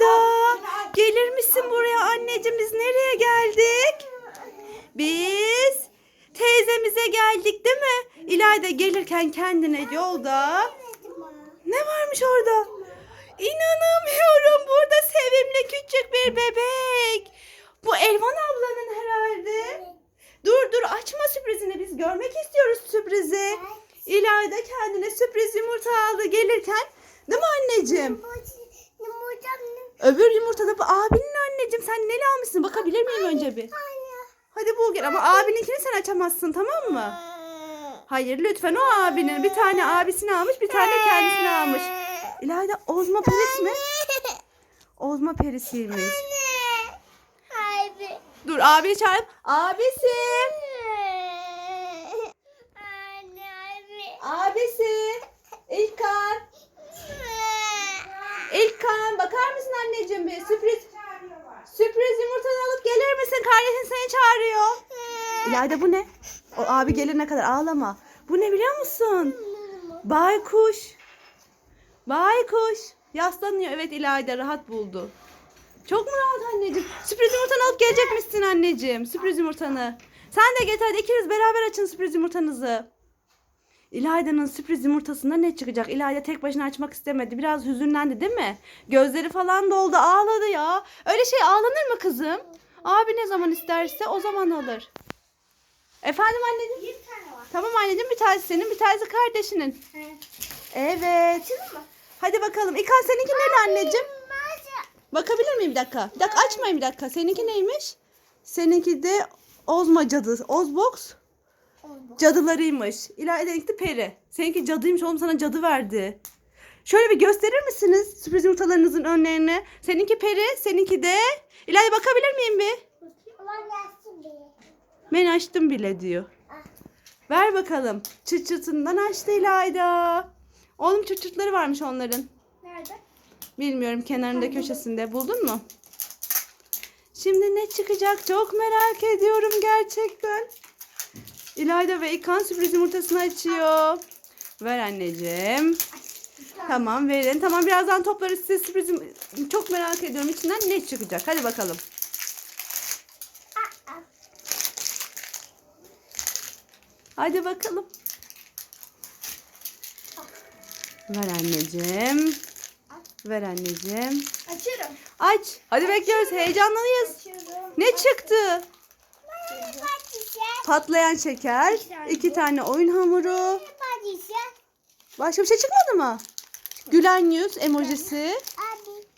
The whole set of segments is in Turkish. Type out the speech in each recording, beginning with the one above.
İlayda gelir misin buraya anneciğim biz nereye geldik? Biz teyzemize geldik değil mi? İlayda gelirken kendine yolda ne varmış orada? İnanamıyorum burada sevimli küçük bir bebek. Bu Elvan ablanın herhalde. Dur dur açma sürprizini biz görmek istiyoruz sürprizi. İlayda kendine sürpriz yumurta aldı gelirken. Değil mi anneciğim? Öbür yumurta da bu abinin anneciğim. Sen neli almışsın? Bakabilir miyim önce bir? Hadi bul gel ama abininkini sen açamazsın tamam mı? Hayır lütfen o abinin. Bir tane abisini almış bir tane kendisini almış. İlayda Ozma Peris mi? Ozma Peris'iymiş. Abi. Dur abi çağırıp abisi. Anne abi. Abisi. İlkan. İlkan bakar mısın anneciğim bir sürpriz. Sürpriz yumurtanı alıp gelir misin? Kardeşin seni çağırıyor. İlayda bu ne? O abi gelene kadar ağlama. Bu ne biliyor musun? Baykuş. Baykuş. Yaslanıyor. Evet İlayda rahat buldu. Çok mu rahat anneciğim? Sürpriz yumurtanı alıp gelecek misin anneciğim? Sürpriz yumurtanı. Sen de get hadi ikiniz beraber açın sürpriz yumurtanızı. İlayda'nın sürpriz yumurtasında ne çıkacak? İlayda tek başına açmak istemedi. Biraz hüzünlendi değil mi? Gözleri falan doldu ağladı ya. Öyle şey ağlanır mı kızım? Abi ne zaman isterse o zaman alır. Efendim anneciğim? Bir tane var. Tamam anneciğim bir tanesi senin bir tanesi kardeşinin. Evet. Mı? Hadi bakalım. İlkan seninki neydi anneciğim? Bakabilir miyim bir dakika? Bir dakika açmayın bir dakika. Seninki neymiş? Seninki de Ozma cadı. Ozbox cadılarıymış. İlayda'nınki de peri. Seninki cadıymış oğlum sana cadı verdi. Şöyle bir gösterir misiniz sürpriz yumurtalarınızın önlerini? Seninki peri, seninki de... İlayda bakabilir miyim bir? Ulan gelsin bir. Ben açtım bile diyor. Ver bakalım. Çıt çıtından açtı İlayda. Oğlum çıt çıtları varmış onların. Nerede? Bilmiyorum kenarında köşesinde. Buldun mu? Şimdi ne çıkacak çok merak ediyorum gerçekten. İlayda ve İlkan sürpriz yumurtasını açıyor. Ver anneciğim. Tamam verin. Tamam birazdan toplarız size sürpriz yum- Çok merak ediyorum içinden ne çıkacak. Hadi bakalım. Hadi bakalım. Ver anneciğim. Ver anneciğim. Açıyorum. Aç. Hadi bekliyoruz. Heyecanlıyız. Açıyorum. Ne çıktı? Patişe. Patlayan şeker. İki tane. iki tane oyun hamuru. Başka bir şey çıkmadı mı? Gülen yüz emojisi.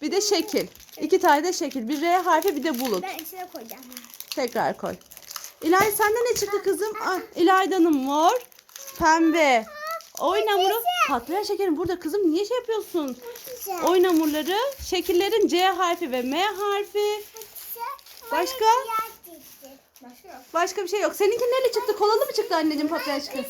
Bir de şekil. İki tane de şekil. Bir R harfi bir de bulut. Ben içine koyacağım. Tekrar koy. İlay sende ne çıktı kızım? Ah, İlayda'nın mor, pembe. Oyun hamuru. Patlayan şekerin burada kızım niye şey yapıyorsun? Oyun hamurları, şekillerin C harfi ve M harfi. Başka? Başka yok. Başka bir şey yok. Seninki neli çıktı? Kolalı mı çıktı anneciğim patlayan şeker?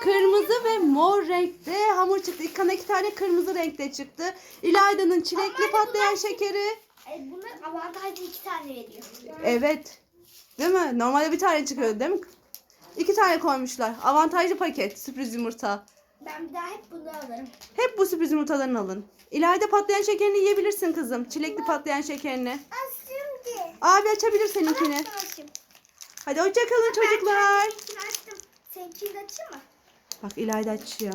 Kırmızı ve mor renkte hamur çıktı. İlkan'a iki tane kırmızı renkte çıktı. İlayda'nın çilekli patlayan şekeri. E, bunlar avantajlı iki tane veriyor. Evet. Değil mi? Normalde bir tane çıkıyor değil mi? İki tane koymuşlar. Avantajlı paket. Sürpriz yumurta. Ben bir daha hep bunu alırım. Hep bu sürpriz yumurtalarını alın. İlayda patlayan şekerini yiyebilirsin kızım. Çilekli patlayan şekerini. Ki. Abi açabilir seninkini. Açtım. Hadi hoşçakalın çocuklar. Seninkini açtım. Seninkini açayım mı? Bak İlayda açıyor.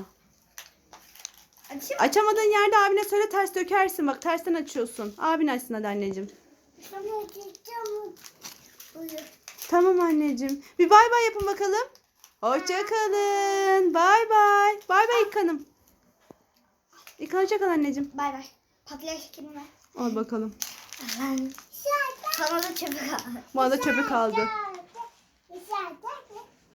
Açayım mı? Açamadığın yerde abine söyle ters dökersin. Bak tersten açıyorsun. Abin açsın hadi anneciğim. Tamam açacağım. Buyur. Tamam anneciğim. Bir bay bay yapın bakalım. Hoşçakalın. Bay bay. Bay bay İlkan'ım. İlkan hoşçakal anneciğim. Bay bay. Patlayan şekerini ver. Al bakalım. Sana da çöpü kaldı. Bana da çöpü kaldı. Güzel de.